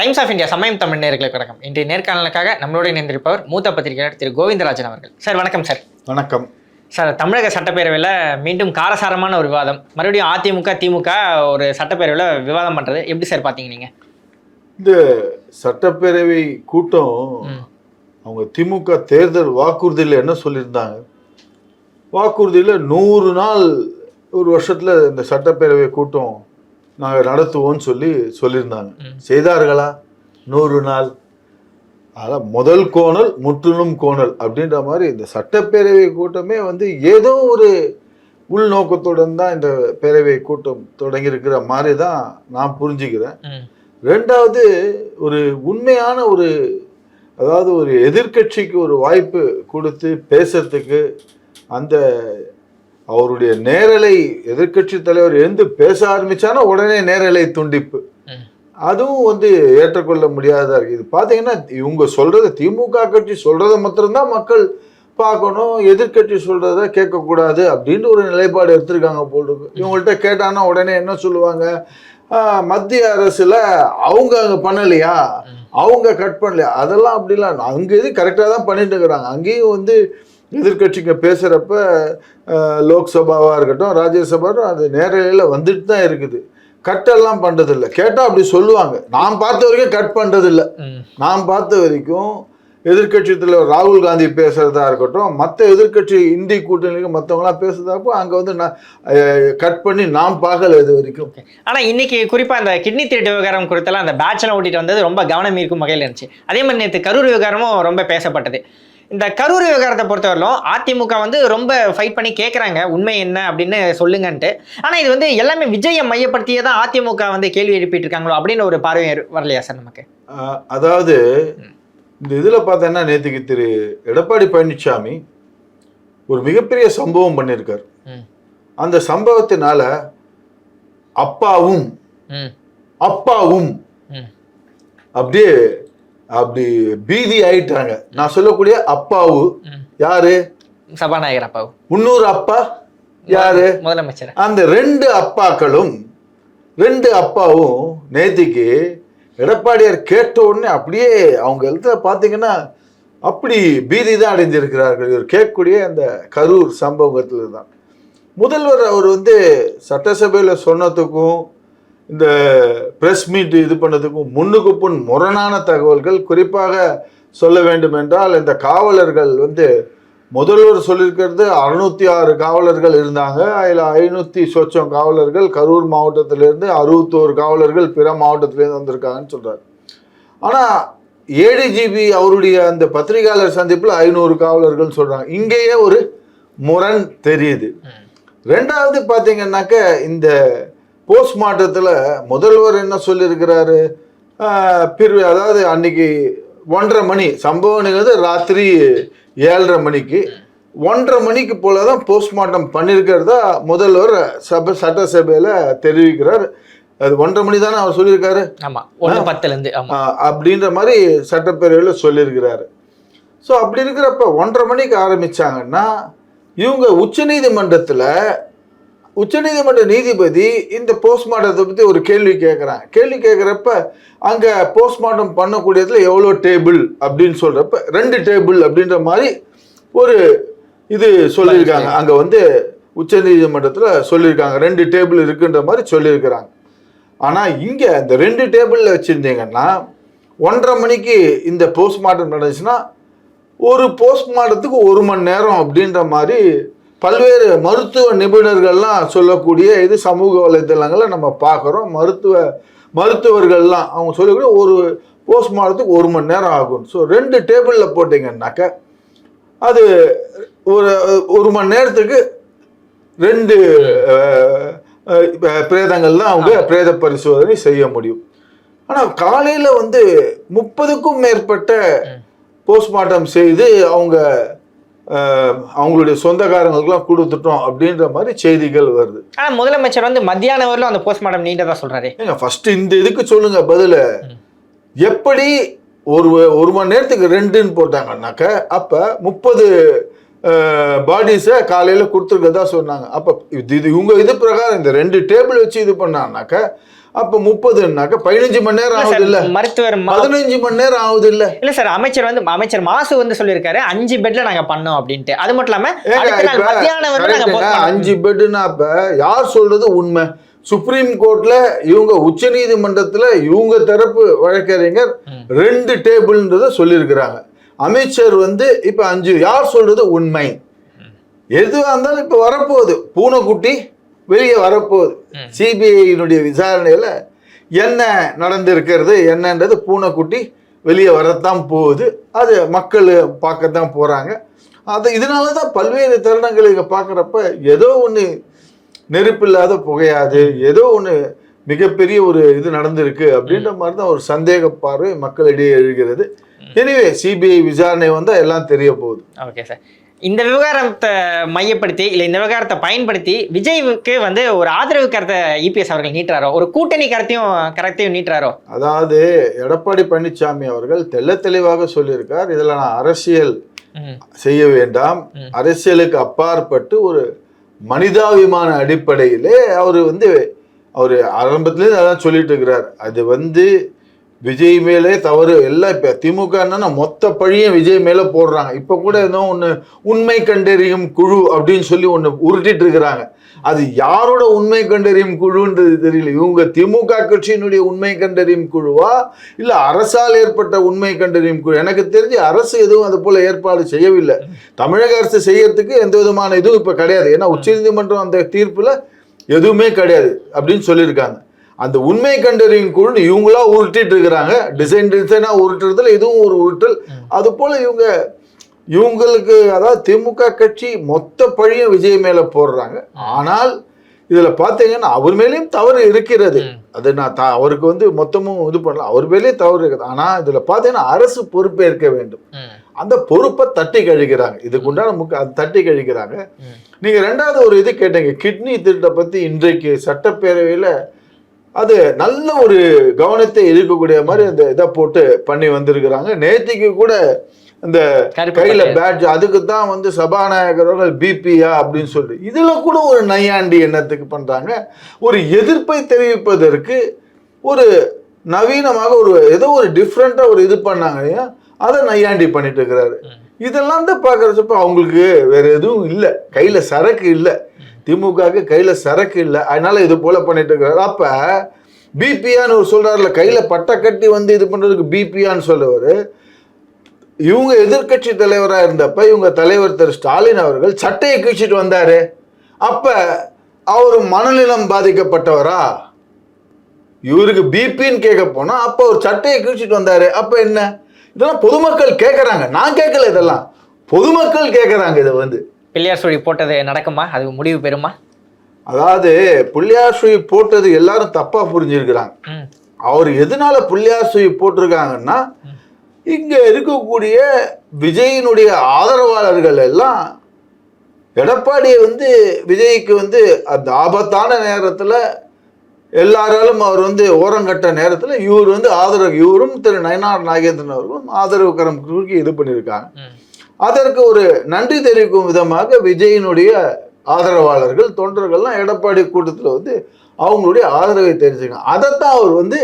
Times of India சமயம் தமிழ் நேர்களுக்கு வணக்கம். இன்றைய நேர்காணலுக்காக நம்மளோட இணைந்திருப்பவர் மூத்த பத்திரிகையாளர் திரு கோவிந்தராஜன் அவர்கள். சார் வணக்கம் சார். வணக்கம். சார் தமிழக சட்டப்பேரவையில் மீண்டும் காரசாரமான ஒரு விவாதம். மறுபடியும் அதிமுக திமுக ஒரு சட்டப்பேரவையில் விவாதம் பண்ணுறது எப்படி சார் பார்த்தீங்க நீங்கள் இந்த சட்டப்பேரவை கூட்டம் அவங்க திமுக தேர்தல் வாக்குறுதியில் என்ன சொல்லியிருந்தாங்க? வாக்குறுதியில் நூறு நாள் ஒரு வருஷத்தில் இந்த சட்டப்பேரவை கூட்டம் நாங்கள் நடத்துவோம்னு சொல்லி சொல்லியிருந்தாங்க. செய்தார்களா? நூறு நாள். அதான் முதல் கோணல் முற்றிலும் கோணல் அப்படின்ற மாதிரி இந்த சட்டப்பேரவை கூட்டமே வந்து ஏதோ ஒரு உள்நோக்கத்துடன் தான் இந்த பேரவை கூட்டம் தொடங்கியிருக்கிற மாதிரி தான் நான் புரிஞ்சுக்கிறேன். ரெண்டாவது ஒரு உண்மையான ஒரு அதாவது ஒரு எதிர்க்கட்சிக்கு ஒரு வாய்ப்பு கொடுத்து பேசுறதுக்கு அந்த அவருடைய நேரலை எதிர்க்கட்சி தலைவர் எழுந்து பேச ஆரம்பிச்சானா உடனே நேரலை துண்டிப்பு. அதுவும் வந்து ஏற்றுக்கொள்ள முடியாததா இருக்கு. இது பார்த்தீங்கன்னா இவங்க சொல்றது திமுக கட்சி சொல்றதை மாத்திரம்தான் மக்கள் பார்க்கணும் எதிர்க்கட்சி சொல்றத கேட்கக்கூடாது அப்படின்ற ஒரு நிலைப்பாடு எடுத்திருக்காங்க போல் இருக்கு. இவங்கள்ட்ட கேட்டாங்கன்னா உடனே என்ன சொல்லுவாங்க? மத்திய அரசுல அவங்க அங்க பண்ணலையா? அவங்க கட் பண்ணலையா? அதெல்லாம் அப்படிலாம் அங்க இது கரெக்டாக தான் பண்ணிட்டு இருக்கிறாங்க. அங்கேயும் வந்து எதிர்க்கட்சிங்க பேசுகிறப்ப லோக்சபாவாக இருக்கட்டும் ராஜ்யசபா அது நேரலையில் வந்துட்டு தான் இருக்குது. கட்டெல்லாம் பண்ணுறதில்ல கேட்டால் அப்படி சொல்லுவாங்க. நான் பார்த்த வரைக்கும் கட் பண்ணுறதில்ல நான் பார்த்த வரைக்கும் எதிர்க்கட்சி தலைவர் ராகுல் காந்தி பேசுறதா இருக்கட்டும் மற்ற எதிர்க்கட்சி இந்தி கூட்டணிக்கு மற்றவங்களாம் பேசுறதாப்போ அங்கே வந்து நான் கட் பண்ணி நான் பார்க்கல இது வரைக்கும். ஆனால் இன்னைக்கு குறிப்பாக அந்த கிட்னி திருட்டு விவகாரம் குறித்தெல்லாம் அந்த பேட்ச்லாம் ஓட்டிட்டு வந்தது ரொம்ப கவனம் ஈர்க்கும் வகையில் இருந்துச்சு. அதே மாதிரி நேற்று கரூர் விவகாரமும் ரொம்ப பேசப்பட்டது. இந்த கரூர் விவகாரத்தை பொறுத்தவரையிலும் அதிமுக வந்து ரொம்ப ஃபைட் பண்ணி கேட்குறாங்க உண்மை என்ன அப்படின்னு சொல்லுங்கன்ட்டு. ஆனால் இது வந்து எல்லாமே விஜயை மையப்படுத்தியே தான் அதிமுக வந்து கேள்வி எழுப்பிட்டு இருக்காங்களோ அப்படின்னு ஒரு பார்வை வரலையா சார் நமக்கு? அதாவது இந்த இதில் பார்த்தோன்னா நேற்றுக்கு திரு எடப்பாடி பழனிசாமி ஒரு மிகப்பெரிய சம்பவம் பண்ணியிருக்கார் அந்த சம்பவத்தினால அப்பாவும் அப்பாவும் அப்படியே அப்படி பீதி ஆயிட்டாங்க. நான் சொல்லக்கூடிய அப்பாவு. யாரு? சபாநாயகர் அப்பாவு. முன்னூறு அப்பா யாரு? முதலமைச்சர். அந்த ரெண்டு அப்பாக்களும் ரெண்டு அப்பாவும் நேத்திக்கு எடப்பாடியார் கேட்ட உடனே அப்படியே அவங்க எழுத்த பார்த்தீங்கன்னா அப்படி பீதி தான் அடைந்திருக்கிறார்கள். இவர் கேட்கக்கூடிய அந்த கரூர் சம்பவத்தில் தான் முதல்வர் அவர் வந்து சட்டசபையில் சொன்னதுக்கும் இந்த ப்ரெஸ் மீட் இது பண்ணதுக்கும் முன்னுக்கு முன் முரணான தகவல்கள் குறிப்பாக சொல்ல வேண்டும் என்றால் இந்த காவலர்கள் வந்து முதல்வர் சொல்லியிருக்கிறது அறுநூத்தி ஆறு காவலர்கள் இருந்தாங்க. அதில் ஐநூற்றி சொச்சம் காவலர்கள் கரூர் மாவட்டத்திலேருந்து அறுபத்தோரு காவலர்கள் பிற மாவட்டத்திலேருந்து வந்திருக்காங்கன்னு சொல்கிறார் ஆனால் ஏடிஜிபி அவருடைய அந்த பத்திரிகையாளர் சந்திப்பில் ஐநூறு காவலர்கள் சொல்கிறாங்க இங்கேயே ஒரு முரண் தெரியுது. ரெண்டாவது பார்த்தீங்கன்னாக்க இந்த போஸ்ட்மார்ட்டத்தில் முதல்வர் என்ன சொல்லியிருக்கிறாரு? ஆஹ், பிரி அதாவது அன்னைக்கு ஒன்றரை மணி சம்பவம் நிகழ்ந்து ராத்திரி ஏழரை மணிக்கு. ஒன்றரை மணிக்கு போல தான் போஸ்ட்மார்ட்டம் பண்ணியிருக்கிறதா முதல்வர் சபை சட்டசபையில் தெரிவிக்கிறார். அது ஒன்றரை மணி தானே அவர் சொல்லியிருக்காரு? ஆமா ஒன்று பத்துலேருந்து அப்படின்ற மாதிரி சட்டப்பேரவையில் சொல்லியிருக்கிறாரு. ஸோ அப்படி இருக்கிறப்ப ஒன்றரை மணிக்கு ஆரம்பிச்சாங்கன்னா இவங்க உச்சநீதிமன்றத்தில் உச்சநீதிமன்ற நீதிபதி இந்த போஸ்ட்மார்ட்டத்தை பற்றி ஒரு கேள்வி கேட்குறாங்க கேள்வி கேட்குறப்ப அங்கே போஸ்ட்மார்ட்டம் பண்ணக்கூடியதுல எவ்வளோ டேபிள் அப்படின்னு சொல்கிறப்ப ரெண்டு டேபிள் அப்படின்ற மாதிரி ஒரு இது சொல்லியிருக்காங்க. அங்கே வந்து உச்சநீதிமன்றத்தில் சொல்லியிருக்காங்க. ரெண்டு டேபிள் இருக்குன்ற மாதிரி சொல்லியிருக்கிறாங்க. ஆனால் இங்கே இந்த ரெண்டு டேபிளில் வச்சுருந்தீங்கன்னா ஒன்றரை மணிக்கு இந்த போஸ்ட்மார்ட்டம் நடந்துச்சுன்னா ஒரு போஸ்ட்மார்ட்டத்துக்கு ஒரு மணி நேரம் அப்படின்ற மாதிரி பல்வேறு மருத்துவ நிபுணர்கள்லாம் சொல்லக்கூடிய இது சமூக வலைத்தளங்களில் நம்ம பார்க்குறோம். மருத்துவ மருத்துவர்கள்லாம் அவங்க சொல்லக்கூடிய ஒரு போஸ்ட்மார்ட்டத்துக்கு ஒரு மணி நேரம் ஆகும். ஸோ ரெண்டு டேபிளில் போட்டிங்கன்னாக்க அது ஒரு ஒரு மணி நேரத்துக்கு ரெண்டு பிரேதங்கள் தான் அவங்க பிரேத பரிசோதனை செய்ய முடியும். ஆனால் காலையில் வந்து முப்பதுக்கும் மேற்பட்ட போஸ்ட்மார்ட்டம் செய்து அவங்க அவங்களுடைய சொந்தக்காரங்களுக்குலாம் கொடுத்துட்டோம் அப்படின்ற மாதிரி செய்திகள் வருது. ஆனா முதலமைச்சர் வந்து மத்தியான வரலும் அந்த போஸ்ட்மார்ட்டம் நீண்டதா சொல்றாரு. ஏங்க ஃபர்ஸ்ட் இந்த இதுக்கு சொல்லுங்க பதில. எப்படி ஒரு ஒரு மணி நேரத்துக்கு ரெண்டுன்னு போட்டாங்கன்னாக்க அப்போ முப்பது பாடிஸை காலையில் கொடுத்துருக்கதா சொன்னாங்க. அப்போ இது இது இவங்க இது பிரகாரம் இந்த ரெண்டு டேபிள் வச்சு இது பண்ணாங்கனாக்க அப்ப முப்பதுனாக்க பதினஞ்சு மணி நேரம் ஆகுது இல்ல? மருத்துவர் பதினஞ்சு மணி நேரம் ஆகுது இல்ல? இல்ல சார் அமைச்சர் வந்து அமைச்சர் மாசு வந்து சொல்லியிருக்காரு அஞ்சு பெட்ல நாங்க பண்ணோம் அப்படின்ட்டு. அது மட்டும் இல்லாம மத்தியானம் நாங்க. அஞ்சு பெட்டுனா அப்ப யார் சொல்றது உண்மை? சுப்ரீம் கோர்ட்ல இவங்க உச்ச நீதிமன்றத்துல இவங்க தரப்பு வழக்கறிஞர். ரெண்டு டேபிள்ன்றத சொல்லியிருக்கிறாங்க. அமைச்சர் வந்து இப்ப அஞ்சு யார் சொல்றது உண்மை? எதுவா இருந்தாலும் இப்ப வரப்போகுது. பூனைக்குட்டி வெளியே வரப்போகுது. ம். சிபிஐனுடைய விசாரணையில என்ன நடந்திருக்கிறது என்னன்றது பூனைக்குட்டி வெளியே வரத்தான் போகுது. அது மக்கள் பார்க்கத்தான் போறாங்க. அது இதனால தான் பல்வேறு தருணங்கள் இங்கே பார்க்குறப்ப ஏதோ ஒன்று நெருப்பில்லாத புகையாது ஏதோ ஒன்று மிகப்பெரிய ஒரு இது நடந்திருக்கு அப்படின்ற மாதிரி தான் ஒரு சந்தேக பார்வை மக்களிடையே எழுகிறது. எனவே சிபிஐ விசாரணை வந்தால் எல்லாம் தெரிய போகுது. Okay sir. இந்த விவகாரத்தை மையப்படுத்தி இல்ல இந்த விவகாரத்தை பயன்படுத்தி விஜய்வுக்கு வந்து ஒரு ஆதரவு கருத்தை இபிஎஸ் அவர்கள் நீட்டுறாரோ? ஒரு கூட்டணி கருத்தையும் கருத்தையும் நீட்டுறாரோ? அதாவது எடப்பாடி பழனிசாமி அவர்கள் தெள்ள தெளிவாக சொல்லியிருக்கார். இதில் நான் அரசியல் செய்ய வேண்டாம். அரசியலுக்கு அப்பாற்பட்டு ஒரு மனிதாபிமான அடிப்படையிலே அவர் வந்து அவர் ஆரம்பத்திலேருந்து அதான் சொல்லிட்டு இருக்கிறார். அது வந்து விஜய் மேலே தவறு எல்லாம் இப்போ திமுக என்னன்னா மொத்த பழியும் விஜய் மேலே போடுறாங்க. இப்போ கூட ஏதோ ஒன்று உண்மை கண்டறியும் குழு அப்படின்னு சொல்லி ஒன்று உருட்டிட்டு இருக்கிறாங்க. அது யாரோட உண்மை கண்டறியும் குழுன்றது தெரியல. இவங்க திமுக கட்சியினுடைய உண்மை கண்டறியும் குழுவா? இல்லை அரசால் ஏற்பட்ட உண்மை கண்டறியும் குழு? எனக்கு தெரிஞ்சு அரசு எதுவும் அது போல் ஏற்பாடு செய்யவில்லை. தமிழக அரசு செய்யறதுக்கு எந்த விதமான இதுவும் இப்போ கிடையாது. ஏன்னா உச்சநீதிமன்றம் அந்த தீர்ப்பில் எதுவுமே கிடையாது அப்படின்னு சொல்லியிருக்காங்க. அந்த உண்மை கண்டறியும் குழு இவங்களா உருட்டிட்டு இருக்கிறாங்க. டிசைன் டிசைனா உருட்டுறதுல இதுவும் ஒரு உருட்டல். அது போல இவங்க இவங்களுக்கு அதாவது திமுக கட்சி மொத்த பழியும் விஜய் மேல போடுறாங்க. ஆனால் இதுல பாத்தீங்கன்னா அவர் மேலேயும் தவறு இருக்கிறது. அது நான் த- அவருக்கு வந்து மொத்தமும் இது பண்ணலாம் அவர் மேலேயும் தவறு இருக்குது. ஆனா இதுல பாத்தீங்கன்னா அரசு பொறுப்பேற்க வேண்டும். அந்த பொறுப்பை தட்டி கழிக்கிறாங்க. இதுக்கு உண்டான முக்க தட்டி கழிக்கிறாங்க. நீங்க ரெண்டாவது ஒரு இது கேட்டீங்க. கிட்னி திருட்டை பத்தி இன்றைக்கு சட்டப்பேரவையில அது நல்ல ஒரு கவனத்தை ஈர்க்கக்கூடிய மாதிரி அந்த இதை போட்டு பண்ணி வந்திருக்கிறாங்க. நேத்திக்கு கூட இந்த கையில. பேட்ஜ் அதுக்கு தான் வந்து சபாநாயகர் அவர்கள் பிபியா அப்படின்னு சொல்லிட்டு. இதுல கூட ஒரு நையாண்டி எண்ணத்துக்கு பண்றாங்க? ஒரு எதிர்ப்பை தெரிவிப்பதற்கு ஒரு நவீனமாக ஒரு ஏதோ ஒரு டிஃப்ரெண்டா ஒரு இது பண்ணாங்க இல்லையா? அதை நையாண்டி பண்ணிட்டு இருக்கிறாரு. இதெல்லாம் தான் பார்க்கறப்ப அவங்களுக்கு வேற எதுவும் இல்லை. கையில சரக்கு இல்லை. திமுகவுக்கு கையில் சரக்கு இல்லை. அதனால இது போல பண்ணிட்டு இருக்கிறாரு அப்போ பிபியான்னு ஒரு சொல்றாருல கையில் பட்டை கட்டி வந்து இது பண்ணுறதுக்கு பிபியான்னு சொல்லுவார். இவங்க எதிர்க்கட்சி தலைவராக இருந்தப்ப இவங்க தலைவர் திரு ஸ்டாலின் அவர்கள் சட்டையை கிழிச்சிட்டு வந்தார். அப்போ அவர் மனநலம் பாதிக்கப்பட்டவரா? இவருக்கு பிபின்னு கேட்க போனால் அப்போ ஒரு சட்டையை கிழிச்சிட்டு வந்தார். அப்போ என்ன? இதெல்லாம் பொதுமக்கள் கேட்குறாங்க நான் கேட்கல இதெல்லாம். பொதுமக்கள் கேட்குறாங்க இதை வந்து. பிள்ளையார் சொல்லி போட்டது நடக்குமா? அது முடிவு பெறுமா? அதாவது புள்ளியார் சுழி போட்டது எல்லாரும் தப்பா புரிஞ்சிருக்கிறாங்க. அவர் எதனால புள்ளியார் சுழி போட்டிருக்காங்கன்னா இங்க இருக்கக்கூடிய விஜயினுடைய ஆதரவாளர்கள் எல்லாம் எடப்பாடியை வந்து விஜய்க்கு வந்து அந்த ஆபத்தான நேரத்துல எல்லாராலும் அவர் வந்து ஓரங்கட்ட நேரத்துல இவர் வந்து ஆதரவு இவரும் திரு நயனார் நாகேந்திரன் அவர்களும் ஆதரவு கரம் குறுக்கி இது பண்ணியிருக்காங்க. அதற்கு ஒரு நன்றி தெரிவிக்கும் விதமாக விஜயினுடைய ஆதரவாளர்கள் தொண்டர்கள்லாம் எடப்பாடி கூட்டத்தில் வந்து அவங்களுடைய ஆதரவை தெரிஞ்சுக்காங்க அதைத்தான் அவர் வந்து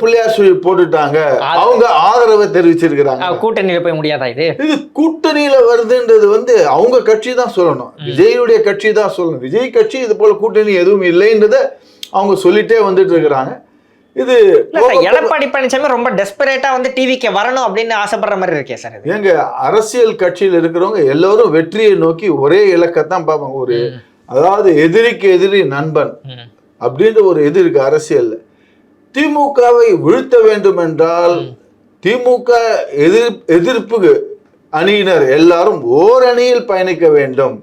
பிள்ளையார் சொல்லி போட்டுட்டாங்க. அவங்க ஆதரவை தெரிவிச்சிருக்கிறாங்க. கூட்டணியில போய் முடியாதா இது? இது கூட்டணியில வருதுன்றது வந்து அவங்க கட்சி தான் சொல்லணும். விஜயுடைய கட்சி தான் சொல்லணும். விஜய் கட்சி இது போல கூட்டணி எதுவும் இல்லைன்றத அவங்க சொல்லிட்டே வந்துட்டு இருக்கிறாங்க. இது எடப்பாடி பழனிசாமி ரொம்ப டெஸ்பரேட்டா வந்து டிவிக்கு வரணும் அப்படின்னு ஆசைப்படுற மாதிரி இருக்கே சார் ஏங்க அரசியல் கட்சியில் இருக்கிறவங்க எல்லாரும் வெற்றியை நோக்கி ஒரே இலக்கத்தான் பார்ப்பாங்க. ஒரு அதாவது எதிரிக்கு எதிரி நண்பன் அப்படின்ற ஒரு இது இருக்கு அரசியல்ல. திமுகவை வீழ்த்த வேண்டும் என்றால் திமுக எதிர் எதிர்ப்பு அணியினர் எல்லாரும் ஓர் அணியில் பயணிக்க வேண்டும்.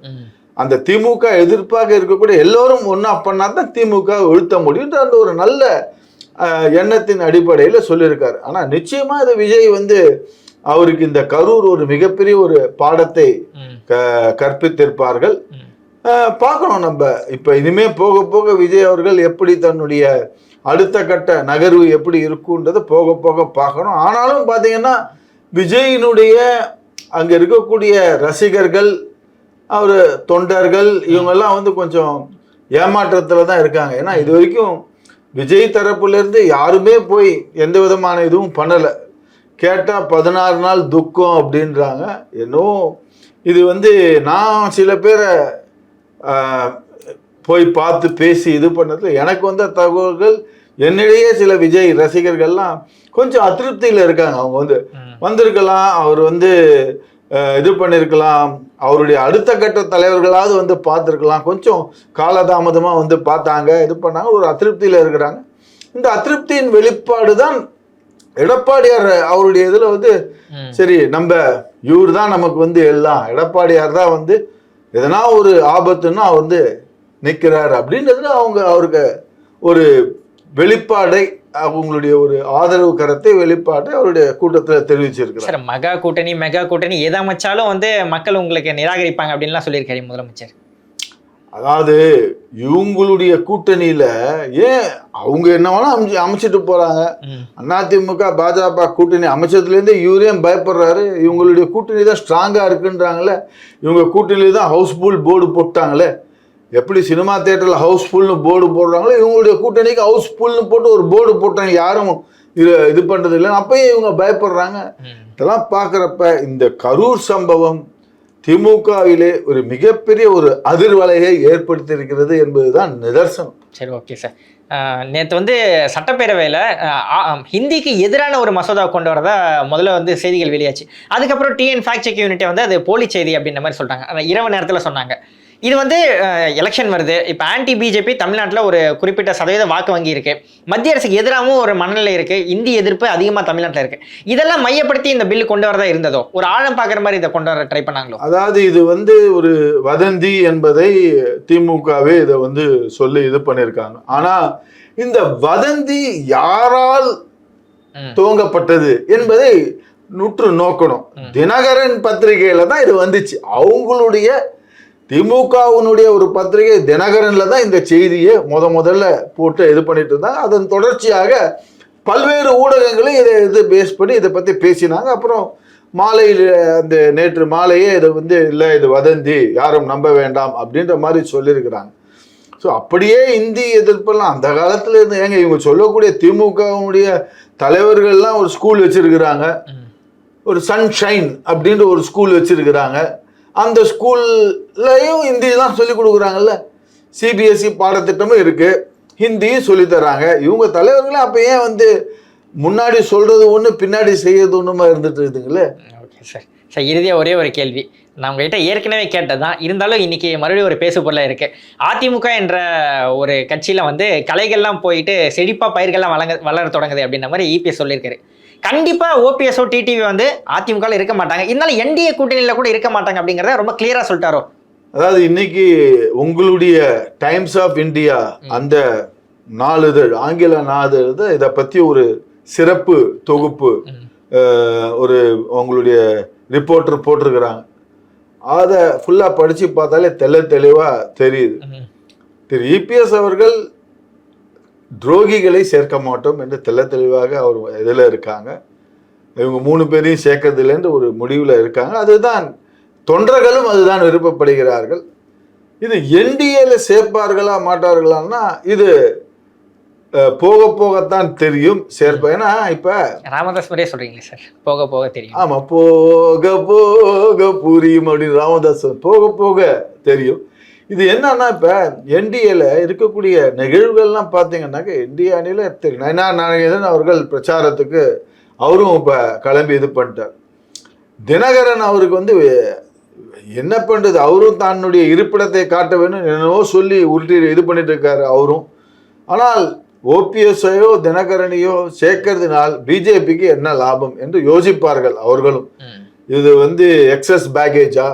அந்த திமுக எதிர்ப்பாக இருக்கக்கூடிய எல்லோரும் ஒன்றா பண்ணா தான் திமுக வீழ்த்த முடியுன்ற அந்த ஒரு நல்ல எண்ணத்தின் அடிப்படையில் சொல்லியிருக்காரு. ஆனால் நிச்சயமா இது விஜய் வந்து அவருக்கு இந்த கரூர் ஒரு மிகப்பெரிய ஒரு பாடத்தை கற்பித்திருப்பார்கள். பார்க்கணும் நம்ம. இப்போ இனிமே போக போக விஜய் அவர்கள் எப்படி தன்னுடைய அடுத்த கட்ட நகர்வு எப்படி இருக்குன்றதை போக போக பார்க்கணும். ஆனாலும் பார்த்தீங்கன்னா விஜயினுடைய அங்கே இருக்கக்கூடிய ரசிகர்கள் அவர் தொண்டர்கள் இவங்கெல்லாம் வந்து கொஞ்சம் ஏமாற்றத்தில் தான் இருக்காங்க. ஏன்னா இது வரைக்கும் விஜய் தரப்புல இருந்து யாருமே போய் எந்த விதமான இதுவும் பண்ணலை. கேட்டால் பதினாறு நாள் துக்கம் அப்படின்றாங்க. என்னவோ இது வந்து நான் சில பேரை போய் பார்த்து பேசி இது பண்ணதுல எனக்கு வந்த தகவல்கள் என்னிடையே சில விஜய் ரசிகர்கள்லாம் கொஞ்சம் அதிருப்தியில் இருக்காங்க. அவங்க வந்து. வந்திருக்கலாம் அவர் வந்து இது பண்ணியிருக்கலாம் அவருடைய அடுத்த கட்ட தலைவர்களாவது வந்து பார்த்துருக்கலாம். கொஞ்சம் காலதாமதமாக வந்து பார்த்தாங்க. இது பண்ணாங்க. ஒரு அதிருப்தியில் இருக்கிறாங்க. இந்த அதிருப்தியின் வெளிப்பாடு தான் எடப்பாடியார் அவருடைய இதில் வந்து. சரி நம்ம இவர் தான் நமக்கு வந்து எல்லாம். எடப்பாடியார் தான் வந்து எதனா ஒரு ஆபத்துன்னா அவர் வந்து நிற்கிறார் அப்படின்றதுல அவங்க அவருக்கு ஒரு வெளிப்பாடை அவங்களுடைய ஒரு ஆதரவு கரத்தை வெளிப்பாட்டை அவருடைய கூட்டத்தில் தெரிவிச்சிருக்கிறார். சார் மகா கூட்டணி மெகா கூட்டணி எதை அமைச்சாலும் வந்து மக்கள் உங்களுக்கு நிராகரிப்பாங்க அப்படின்லாம் சொல்லியிருக்காரு முதலமைச்சர். அதாவது இவங்களுடைய கூட்டணியில ஏன் அவங்க என்ன வேணா அமைச்சு அமைச்சிட்டு போறாங்க? ம். அதிமுக பாஜக கூட்டணி அமைச்சதுலேருந்து இவரே பயப்படுறாரு. இவங்களுடைய கூட்டணி தான் ஸ்ட்ராங்காக இருக்குன்றாங்களே. இவங்க கூட்டணியில தான் ஹவுஸ்ஃபுல் போர்டு போட்டாங்களே. எப்படி சினிமா தேட்டரில் ஹவுஸ்ஃபுல்னு போர்டு போடுறாங்களோ இவங்களுடைய கூட்டணிக்கு ஹவுஸ்ஃபுல்னு போட்டு ஒரு போர்டு போட்டாங்க யாரும் இது இது பண்ணுறது இல்லை அப்பயே இவங்க பயப்படுறாங்க. இதெல்லாம் பார்க்குறப்ப இந்த கரூர் சம்பவம் திமுகவிலே ஒரு மிகப்பெரிய ஒரு அதிர்வலையை ஏற்படுத்தியிருக்கிறது என்பதுதான் நிதர்சனம். சரி ஓகே சார் நேற்று வந்து சட்டப்பேரவையில் ஹிந்திக்கு எதிரான ஒரு மசோதா கொண்டு வரதா முதல்ல வந்து செய்திகள் வெளியாச்சு. அதுக்கப்புறம் டிஎன் ஃபேக்ட் செக் யூனிட்டை வந்து அது போலி செய்தி அப்படின்ற மாதிரி ஆனா, இரவு நேரத்தில் சொன்னாங்க. இது வந்து எலெக்ஷன் வருது. இப்போ ஆன்டி பிஜேபி தமிழ்நாட்டில் ஒரு குறிப்பிட்ட சதவீத வாக்கு வங்கி இருக்கு. மத்திய அரசுக்கு எதிராகவும் ஒரு மனநிலை இருக்கு. இந்தி எதிர்ப்பு அதிகமாக தமிழ்நாட்டில் இருக்கு. இதெல்லாம் மையப்படுத்தி இந்த பில் கொண்டு வரதா இருந்ததோ? ஒரு ஆழம் பார்க்குற மாதிரி இதை கொண்டு வர ட்ரை பண்ணாங்களோ? அதாவது இது வந்து ஒரு வதந்தி என்பதை திமுகவே இதை வந்து சொல்லி இது பண்ணியிருக்காங்க. ஆனா இந்த வதந்தி யாரால். துவங்கப்பட்டது என்பதை நுற்று நோக்கணும். தினகரன் பத்திரிகையில தான் இது வந்துச்சு. அவங்களுடைய திமுகவினுடைய ஒரு பத்திரிகை தினகரன்ல தான் இந்த செய்தியை முத முதல்ல போட்டு இது பண்ணிட்டு இருந்தாங்க. அதன் தொடர்ச்சியாக பல்வேறு ஊடகங்களும் இதை இது பேஸ் பண்ணி இதை பத்தி பேசினாங்க. அப்புறம் மாலையில் அந்த நேற்று மாலையே இதை வந்து இல்லை இது வதந்தி யாரும் நம்ப வேண்டாம் அப்படின்ற மாதிரி சொல்லியிருக்கிறாங்க. ஸோ அப்படியே இந்தி எதிர்ப்பெல்லாம் அந்த காலத்துல இருந்து ஏங்க இவங்க சொல்லக்கூடிய திமுகவுடைய தலைவர்கள்லாம் ஒரு ஸ்கூல் வச்சிருக்கிறாங்க. ஒரு சன்ஷைன் அப்படின்ற ஒரு ஸ்கூல் வச்சிருக்கிறாங்க. அந்த ஸ்கூல்லையும் ஹிந்தி தான் சொல்லிக் கொடுக்குறாங்கல்ல. சிபிஎஸ்சி பாடத்திட்டமும் இருக்குது ஹிந்தியும் சொல்லித் தராங்க. இவங்க தலைவர்களே அப்போ ஏன் வந்து முன்னாடி சொல்கிறது ஒன்று பின்னாடி செய்யறது ஒன்றுமா இருந்துட்டு இருக்குதுங்களே? ஓகே சார் சார் இறுதியாக ஒரே ஒரு கேள்வி. நான் உங்ககிட்ட ஏற்கனவே கேட்டது தான். இருந்தாலும் இன்றைக்கி மறுபடியும் ஒரு பேசு பொருளாக இருக்குது அதிமுக என்ற ஒரு கட்சியில் வந்து கலைகள்லாம் போயிட்டு செழிப்பாக பயிர்கள்லாம் வளங்க வளர தொடங்குது அப்படின்ற மாதிரி இபிஎஸ் சொல்லியிருக்காரு. கண்டிப்பாக ஓபிஎஸ்ஓ டிடிவி வந்து அதிமுகவில் இருக்க மாட்டாங்க. இருந்தாலும் என்டிஏ கூட்டணியில் கூட இருக்க மாட்டாங்க அப்படிங்கிறத ரொம்ப கிளியராக சொல்லிட்டாரோ? அதாவது இன்னைக்கு உங்களுடைய டைம்ஸ் ஆஃப் இந்தியா அந்த நாளிதழ் ஆங்கில நாளிதழ் இதை பற்றி ஒரு சிறப்பு தொகுப்பு ஒரு உங்களுடைய ரிப்போர்ட்டர் போட்டிருக்கிறாங்க. அதை ஃபுல்லாக படித்து பார்த்தாலே தெள்ள தெளிவாக தெரியுது. திரு இபிஎஸ் அவர்கள் துரோகிகளை சேர்க்க மாட்டோம் என்று தெள்ள தெளிவாக அவர் இதில் இருக்காங்க. இவங்க மூணு பேரையும் சேர்க்கறதுலேருந்து ஒரு முடிவில் இருக்காங்க. அதுதான் தொண்டர்களும் அதுதான் விருப்பப்படுகிறார்கள். இது என்டிஏல சேர்ப்பார்களா மாட்டார்களான்னா இது போக போகத்தான் தெரியும் சேர்ப்ப. ஏன்னா இப்போ ராமதாஸ் மாதிரியே சொல்றீங்களே சார் போக போக தெரியும். ஆமாம் போக போக புரியும் அப்படின்னு ராமதாஸ். போக போக தெரியும். இது என்னன்னா இப்போ என்டிஏல இருக்கக்கூடிய நிகழ்வுகள்லாம் பார்த்தீங்கன்னாக்க என்டிஏ அணியில் திரு நயனா நாகேந்திரன் அவர்கள் பிரச்சாரத்துக்கு அவரும் இப்போ கிளம்பி இது பண்ணிட்டார். தினகரன் அவருக்கு வந்து என்ன பண்ணுறது அவரும் தன்னுடைய இருப்பிடத்தை காட்ட வேணும் என்னவோ சொல்லி உருட்டி இது பண்ணிட்டு இருக்காரு அவரும். ஆனால் ஓபிஎஸ்ஐயோ தினகரனையோ சேர்க்கறதுனால் பிஜேபிக்கு என்ன லாபம் என்று யோசிப்பார்கள் அவர்களும். இது வந்து எக்ஸஸ் பேக்கேஜா.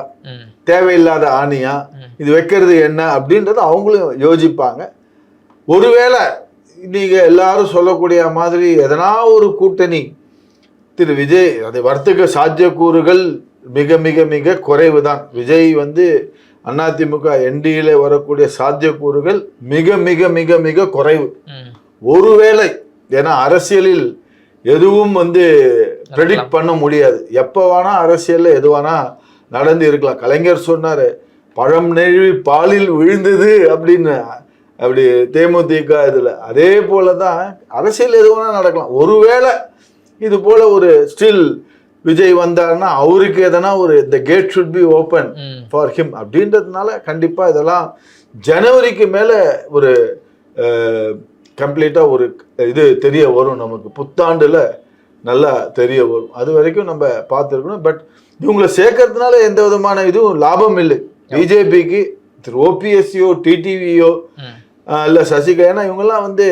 தேவையில்லாத ஆணியா. இது வைக்கிறது என்ன? அப்படின்றத அவங்களும் யோசிப்பாங்க. ஒருவேளை நீங்க எல்லாரும் சொல்லக்கூடிய மாதிரி எதனா ஒரு கூட்டணி திரு விஜய் அது வர்த்தக சாத்தியக்கூறுகள் மிக மிக மிக குறைவு தான் விஜய் வந்து அதிமுக என்டியில் வரக்கூடிய சாத்தியக்கூறுகள் மிக மிக மிக மிக குறைவு. ஒருவேளை ஏன்னா அரசியலில் எதுவும் வந்து ப்ரெடிக்ட் பண்ண முடியாது. எப்போ வேணா அரசியலில் எது வேணா நடந்து இருக்கலாம் கலைஞர் சொன்னார் பழம் நெழுவி பாலில் விழுந்தது அப்படின்னு. அப்படி தேமுதிக இதில். அதே போல தான் அரசியல் எது வேணால் நடக்கலாம். ஒருவேளை இது போல ஒரு ஸ்டில் விஜய் வந்தாருன்னா அவருக்கு எதனா ஒரு the gate should be open. For him அப்படின்றதுனால கண்டிப்பாக இதெல்லாம் ஜனவரிக்கு மேலே ஒரு கம்ப்ளீட்டாக ஒரு இது தெரிய வரும் நமக்கு. புத்தாண்டில் நல்லா தெரிய வரும். அது வரைக்கும் நம்ம பார்த்துருக்கணும். பட் இவங்களை சேர்க்கறதுனால எந்த விதமான இதுவும் லாபம் இல்லை. பிஜேபிக்கு திரு ஓபிஎஸ்சியோ டிடிவியோ. இல்லை சசிகலா ஏன்னா இவங்கெல்லாம் வந்து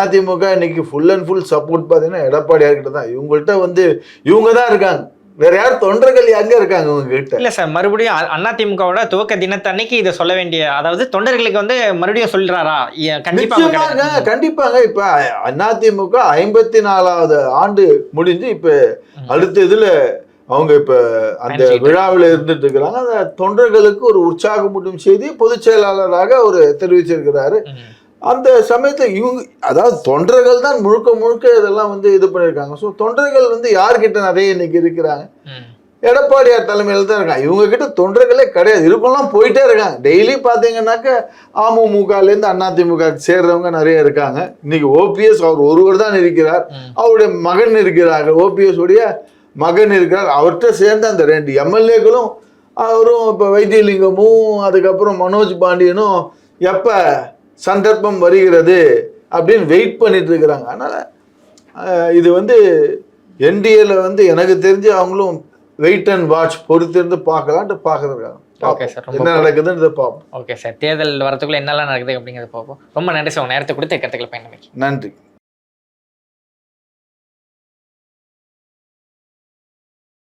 அதிமுக இன்னைக்கு ஃபுல் அண்ட் ஃபுல் சப்போர்ட் பார்த்தீங்கன்னா எடப்பாடியார்கிட்ட தான். இவங்கள்ட்ட வந்து இவங்க தான் இருக்காங்க. வேற யார் தொண்டர்கள் எங்க இருக்காங்க இவங்க கிட்ட இல்ல சார் மறுபடியும் அ- அதிமுகவோட துவக்க தினத்தன்னைக்கு இதை சொல்ல வேண்டிய அதாவது தொண்டர்களுக்கு வந்து மறுபடியும் சொல்றாரா? ஏ- கண்டிப்பா அவங்க நிச்சயமாங்க கிடையாது. கண்டிப்பாங்க. இப்ப அதிமுக ஐம்பத்தி நாலாவது ஆண்டு முடிஞ்சு இப்ப அடுத்த இதுல அவங்க இப்ப அந்த விழாவில் இருந்துட்டு இருக்கிறாங்க. அந்த தொண்டர்களுக்கு ஒரு உற்சாகமூட்டும் செய்தி பொதுச் செயலாளராக அவர் தெரிவிச்சிருக்கிறாரு. அந்த சமயத்துல இவங்க அதாவது தொண்டர்கள் தான் முழுக்க முழுக்க இதெல்லாம் வந்து இது பண்ணியிருக்காங்க. ஸோ தொண்டர்கள் வந்து யார்கிட்ட நிறைய இன்னைக்கு இருக்கிறாங்க. எடப்பாடியார் தலைமையில் தான் இருக்காங்க. இவங்க கிட்ட தொண்டர்களே கிடையாது. இருப்பெல்லாம் போயிட்டே இருக்காங்க. டெய்லி பார்த்தீங்கன்னாக்க அமமுகலேருந்து அதிமுக சேர்றவங்க நிறைய இருக்காங்க. இன்னைக்கு ஓபிஎஸ் அவர் ஒருவர் தான் இருக்கிறார். அவருடைய மகன் இருக்கிறார். ஓபிஎஸ் உடைய மகன் இருக்கிறார். அவர்கிட்ட சேர்ந்த அந்த ரெண்டு எம்எல்ஏக்களும் அவரும் இப்போ வைத்தியலிங்கமும் அதுக்கப்புறம் மனோஜ் பாண்டியனும் எப்போ சந்தர்ப்பம் வருகிறது அப்படின்னு வெயிட் பண்ணிட்டு இருக்கிறாங்க. அதனால் இது வந்து என்டிஏல வந்து எனக்கு தெரிஞ்சு அவங்களும் வெயிட் அண்ட் வாட்ச் பொறுத்திருந்து பார்க்கலான்ட்டு பார்க்கறதுக்காக Okay, sir. ரொம்ப என்ன நடக்குதுன்னு பார்ப்போம். ஓகே சார் தேர்தல் வரதுக்குள்ள என்னெல்லாம் நடக்குது அப்படிங்கிறத பார்ப்போம். ரொம்ப நன்றி சார் உங்க நேரத்தை கொடுத்து கருத்துக்களை பயணம் நன்றி.